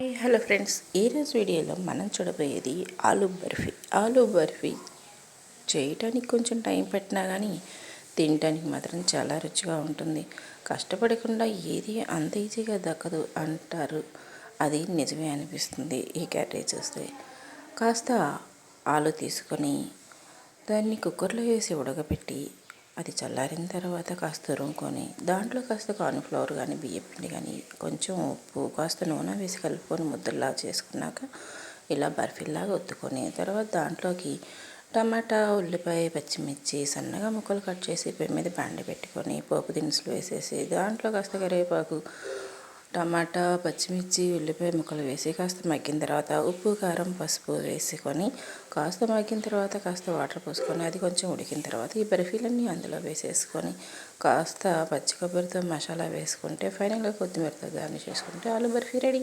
Hi hello friends ఈరోజు వీడియోలో మనం చూడబోయేది ఆలూ బర్ఫీ. ఆలూ బర్ఫీ చేయటానికి కొంచెం టైం పెట్టినా కానీ తినటానికి మాత్రం చాలా రుచిగా ఉంటుంది. కష్టపడకుండా ఏది అంత ఈజీగా దక్కదు అంటారు. అది నిజమే అనిపిస్తుంది ఈ క్యాటరీ చూస్తే. కాస్త ఆలు తీసుకొని దాన్ని కుక్కర్లో వేసి ఉడకబెట్టి అది చల్లారిన తర్వాత కాస్త తురుముకొని దాంట్లో కాస్త కార్న్ఫ్లవర్ కానీ బియ్యం పిండి కానీ కొంచెం ఉప్పు కాస్త నూనె వేసి కలుపుకొని ముద్దల్లా చేసుకున్నాక ఇలా బర్ఫీలాగా ఒత్తుకొని తర్వాత దాంట్లోకి టమాటా ఉల్లిపాయ పచ్చిమిర్చి సన్నగా ముక్కలు కట్ చేసి పొయ్యి మీద బాండి పెట్టుకొని పోపు దినుసులు వేసేసి దాంట్లో కాస్త కరివేపాకు టమాటా పచ్చిమిర్చి ఉల్లిపాయ ముక్కలు వేసి కాస్త మగ్గిన తర్వాత ఉప్పు కారం పసుపు వేసుకొని కాస్త మగ్గిన తర్వాత కాస్త వాటర్ పోసుకొని అది కొంచెం ఉడికిన తర్వాత ఈ బర్ఫీలన్నీ అందులో వేసేసుకొని కాస్త పచ్చి కొబ్బరితో మసాలా వేసుకుంటే ఫైనల్గా కొత్తిమీరతో గార్నిష్ చేసుకుంటే ఆలు బర్ఫీ రెడీ.